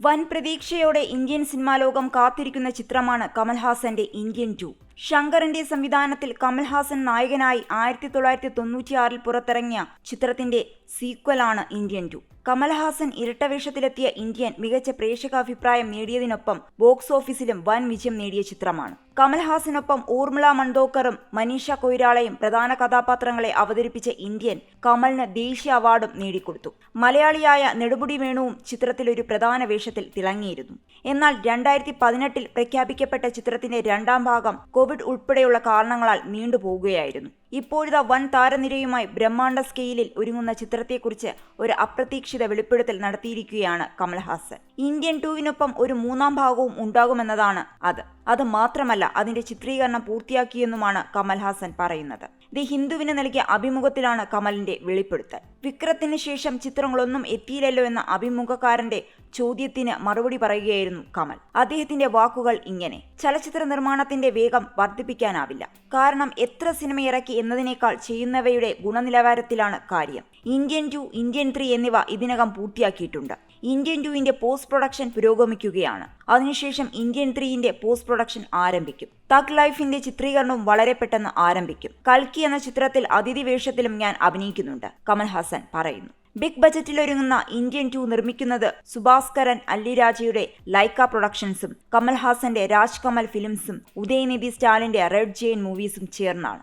വൻ പ്രതീക്ഷയോടെ Indian cinema ലോകം കാത്തിരിക്കുന്ന ചിത്രമാണ് കമൽഹാസന്റെ ഇന്ത്യൻ ടു. ശങ്കറിന്റെ സംവിധാനത്തിൽ കമൽഹാസൻ നായകനായി ആയിരത്തി തൊള്ളായിരത്തി തൊണ്ണൂറ്റിയാറിൽ പുറത്തിറങ്ങിയ ചിത്രത്തിന്റെ സീക്വലാണ് ഇന്ത്യൻ ടു. കമൽഹാസൻ ഇരട്ടവേഷത്തിലെത്തിയ ഇന്ത്യൻ മികച്ച പ്രേക്ഷകാഭിപ്രായം നേടിയതിനൊപ്പം ബോക്സ് ഓഫീസിലും വൻ വിജയം നേടിയ ചിത്രമാണ്. കമൽഹാസനൊപ്പം ഊർമിള മണ്ടോക്കറും മനീഷ കൊയ്രാളയും പ്രധാന കഥാപാത്രങ്ങളെ അവതരിപ്പിച്ച ഇന്ത്യൻ കമലിന് ദേശീയ അവാർഡും നേടിക്കൊടുത്തു. മലയാളിയായ നെടുമുടി വേണുവും ചിത്രത്തിലൊരു പ്രധാന വേഷത്തിൽ തിളങ്ങിയിരുന്നു. എന്നാൽ രണ്ടായിരത്തി പതിനെട്ടിൽ പ്രഖ്യാപിക്കപ്പെട്ട ചിത്രത്തിന്റെ രണ്ടാം ഭാഗം കോവിഡ് ഉൾപ്പെടെയുള്ള കാരണങ്ങളാൽ നീണ്ടുപോകുകയായിരുന്നു ഇപ്പോഴിതാ വൻ താരനിരയുമായി ബ്രഹ്മാണ്ഡ സ്കെയിലിൽ ഒരുങ്ങുന്ന ചിത്രത്തെക്കുറിച്ച് ഒരു അപ്രതീക്ഷിത വെളിപ്പെടുത്തൽ നടത്തിയിരിക്കുകയാണ് കമൽഹാസൻ. ഇന്ത്യൻ ടൂവിനൊപ്പം ഒരു മൂന്നാം ഭാഗവും ഉണ്ടാകുമെന്നതാണ് അത്. അത് മാത്രമല്ല അതിന്റെ ചിത്രീകരണം പൂർത്തിയാക്കിയെന്നുമാണ് കമൽഹാസൻ പറയുന്നത്. ദി ഹിന്ദുവിന് നൽകിയ അഭിമുഖത്തിലാണ് കമലിന്റെ വെളിപ്പെടുത്തൽ. വിക്രത്തിന് ശേഷം ചിത്രങ്ങളൊന്നും എത്തിയില്ലല്ലോ എന്ന അഭിമുഖക്കാരന്റെ ചോദ്യത്തിന് മറുപടി പറയുകയായിരുന്നു കമൽ. അദ്ദേഹത്തിന്റെ വാക്കുകൾ ഇങ്ങനെ. ചലച്ചിത്ര നിർമ്മാണത്തിന്റെ വേഗം വർദ്ധിപ്പിക്കാനാവില്ല. കാരണം എത്ര സിനിമ ഇറക്കി എന്നതിനേക്കാൾ ചെയ്യുന്നവയുടെ ഗുണനിലവാരത്തിലാണ് കാര്യം. ഇന്ത്യൻ ടു ഇന്ത്യൻ ത്രീ എന്നിവ ഇതിനകം പൂർത്തിയാക്കിയിട്ടുണ്ട്. ഇന്ത്യൻ ടുവിന്റെ പോസ്റ്റ് പ്രൊഡക്ഷൻ പുരോഗമിക്കുകയാണ്. അതിനുശേഷം ഇന്ത്യൻ ത്രീന്റെ പോസ്റ്റ് പ്രൊഡക്ഷൻ ആരംഭിക്കും. തക് ലൈഫിന്റെ ചിത്രീകരണവും വളരെ പെട്ടെന്ന് ആരംഭിക്കും. കൽക്കി എന്ന ചിത്രത്തിൽ അതിഥി വേഷത്തിലും ഞാൻ അഭിനയിക്കുന്നുണ്ട് കമൽ ഹാസൻ പറയുന്നു. ബിഗ് ബജറ്റിലൊരുങ്ങുന്ന ഇന്ത്യൻ ടു നിർമ്മിക്കുന്നത് സുഭാസ്കരൻ അല്ലിരാജയുടെ ലൈക്ക പ്രൊഡക്ഷൻസും കമൽഹാസന്റെ രാജ് കമൽ ഫിലിംസും ഉദയനിധി സ്റ്റാലിന്റെ റെഡ് ജെയിൻ മൂവീസും ചേർന്നാണ്.